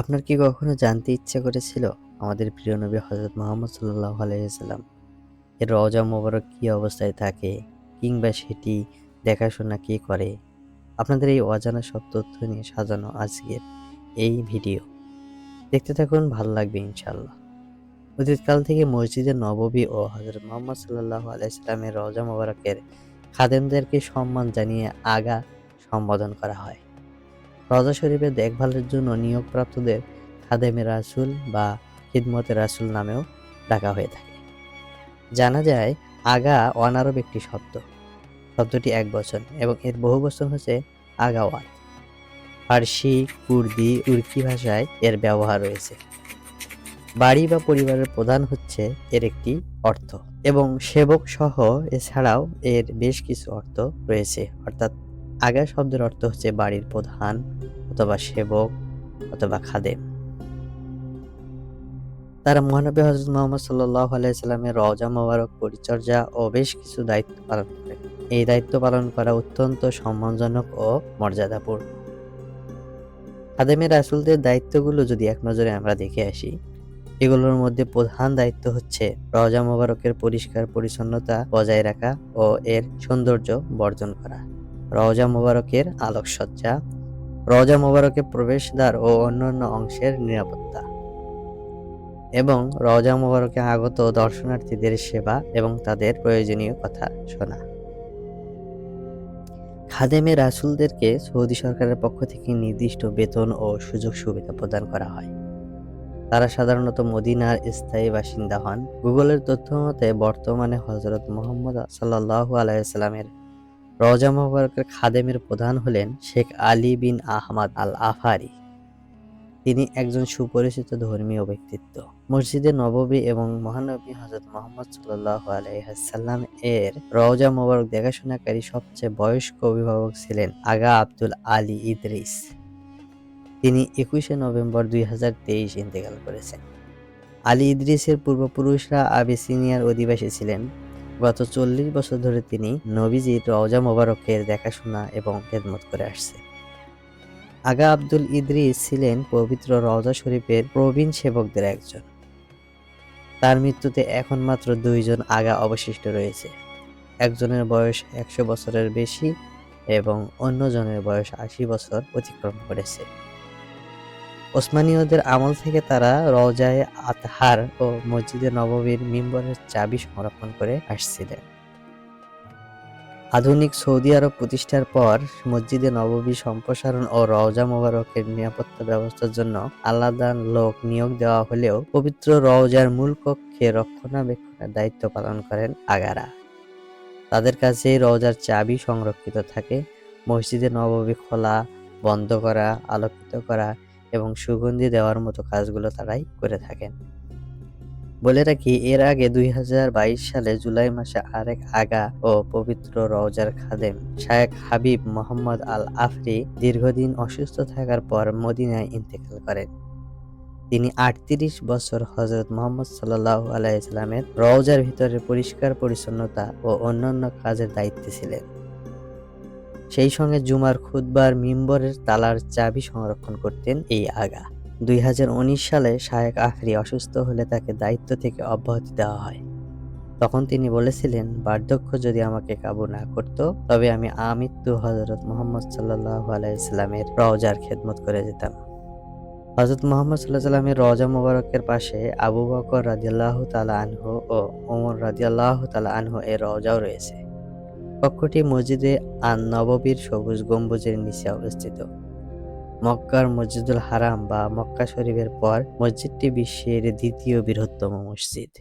আপনার কি কখনো জানতে ইচ্ছে করেছিল আমাদের প্রিয় নবী হজরত মোহাম্মদ সাল্লাহ আলাইসাল্লাম এর রজা মোবারক কী অবস্থায় থাকে কিংবা সেটি দেখাশোনা কে করে? আপনাদের এই অজানা সব তথ্য নিয়ে সাজানো আজকের এই ভিডিও। দেখতে থাকুন, ভালো লাগবে ইনশাল্লাহ অতীতকাল থেকে মসজিদে নববী ও হজরত মোহাম্মদ সাল্লাহ আলাইসাল্লামের রওজা মোবারকের খাদেমদেরকে সম্মান জানিয়ে আগা সম্বোধন করা হয়। রজা শরীফের দেখভালের জন্য নিয়োগপ্রাপ্তদের খাদেমে রাসুল বা খিদমতে রাসুল নামেও ডাকা হয়ে থাকে। জানা যায়, আগা অনারব একটি শব্দ। শব্দটি এক বচন এবং এর বহু বচন হচ্ছে আগাওয়াত। ফার্সি কুর্দি তুর্কি ভাষায় এর ব্যবহার রয়েছে। বাড়ি বা পরিবারের প্রধান হচ্ছে এর একটি অর্থ এবং সেবক সহ এছাড়াও এর বেশ কিছু অর্থ রয়েছে। অর্থাৎ আগা শব্দের অর্থ হচ্ছে বাড়ির প্রধান অথবা সেবক অথবা খাদেম। তারা মহানবী হজরত মোহাম্মদ সাল্লাহ আলাইসাল্লামের রওজা মোবারক, পরিচর্যা ও বেশ কিছু দায়িত্ব পালন করে। এই দায়িত্ব পালন করা অত্যন্ত সম্মানজনক ও মর্যাদাপূর্ণ। খাদেমের রাসুলদের দায়িত্বগুলো যদি এক নজরে আমরা দেখে আসি, এগুলোর মধ্যে প্রধান দায়িত্ব হচ্ছে রজা মোবারকের পরিষ্কার পরিচ্ছন্নতা বজায় রাখা ও এর সৌন্দর্য বর্জন করা। রওজা মোবারকের আলোকসজ্জা রওজা মোবারকের প্রবেশদ্বার ও অন্যান্য অংশের নিরাপত্তা। এবং রওজা মোবারকে আগত দর্শনার্থীদের সেবা এবং তাদের প্রয়োজনীয় কথা শোনা। খাদেমে রাসুলদেরকে সৌদি সরকারের পক্ষ থেকে নির্দিষ্ট বেতন ও সুযোগ সুবিধা প্রদান করা হয়। তারা সাধারণত মদিনার স্থায়ী বাসিন্দা হন। গুগলের তথ্য মতে, বর্তমানে হজরত মোহাম্মদ সাল্লাহ আলাইসাল্লামের রওজা মোবারকের খাদেমের প্রধান হলেন শেখ আলী বিন আহমদ আল আফারি তিনি একজন সুপরিচিত ধর্মীয় ব্যক্তিত্ব। মসজিদে নববী এবং মহানবী হজরত মোহাম্মদ সাল্লাহ আলাইহাল্লাম এর রওজা মোবারক দেখাশোনাকারী সবচেয়ে বয়স্ক অভিভাবক ছিলেন আগা আব্দুল আলী ইদ্রিস। তিনি একুশে নভেম্বর দুই হাজার তেইশ ইন্তেকাল করেছেন। আলী ইদ্রিসের পূর্বপুরুষরা আবিসিনিয়ার অধিবাসী ছিলেন। গত চল্লিশ বছর ধরে তিনি নবীজির রওজা মোবারকের দেখাশোনা এবং খেদমত করে আসছে। আগা আব্দুল ইদ্রিস ছিলেন পবিত্র রওজা শরীফের প্রবীণ সেবকদের একজন। তার মৃত্যুতে এখন মাত্র দুইজন আগা অবশিষ্ট রয়েছে। একজনের বয়স একশো বছরের বেশি এবং অন্যজনের বয়স আশি বছর অতিক্রম করেছে। ওসমানীয়দের আমল থেকে তারা রওজায় আতহার ও মসজিদে নববীর মিম্বরের চাবি সংরক্ষণ করে আসছিলেন। আধুনিক সৌদি আরব প্রতিষ্ঠার পর মসজিদে নববী সম্প্রসারণ ও রওজা মোবারকের নিরাপত্তা ব্যবস্থার জন্য আলাদা লোক নিয়োগ দেওয়া হলেও পবিত্র রওজার মূল কক্ষে রক্ষণাবেক্ষণের দায়িত্ব পালন করেন আগারা। তাদের কাছে রওজার চাবি সংরক্ষিত থাকে। মসজিদে নববী খোলা, বন্ধ করা, আলোকিত করা এবং সুগন্ধি দেওয়ার মতো কাজগুলো তারাই করে থাকেন। বলে রাখি, এর আগে দুই হাজার বাইশ সালে জুলাই মাসে আরেক আগা ও পবিত্র রওজার খাদেম শায়েখ হাবিব মোহাম্মদ আল আফরি দীর্ঘদিন অসুস্থ থাকার পর মদিনায় ইন্তেকাল করেন। তিনি আটত্রিশ বছর হজরত মোহাম্মদ সাল্লাহ আলাইসালামের রওজার ভিতরে পরিষ্কার পরিচ্ছন্নতা ও অন্যান্য কাজের দায়িত্বে ছিলেন। সেই সঙ্গে জুমার খুদবার মিম্বরের তালার চাবি সংরক্ষণ করতেন এই আগা। দুই হাজার উনিশ সালে শায়েক আখরি অসুস্থ হলে তাকে দায়িত্ব থেকে অব্যাহতি দেওয়া হয়। তখন তিনি বলেছিলেন, বার্ধক্য যদি আমাকে কাবু না করত, তবে আমি আমৃত্যু হজরত মোহাম্মদ সাল্লাহ আলাইসাল্লামের রওজার খেদমত করে যেতাম। হজরত মোহাম্মদ সাল্লাহ সাল্লামের রওজা মোবারকের পাশে আবু বকর রাজিয়াল্লাহ তালা আনহু ও ওমর রাজিয়াল্লাহ তালা আনহু এর রওজাও রয়েছে। কক্ষটি মসজিদে আন নববীর সবুজ গম্বুজের নিচে অবস্থিত। মক্কার মসজিদুল হারাম বা মক্কা শরীফের পর মসজিদটি বিশ্বের দ্বিতীয় বৃহত্তম মসজিদ।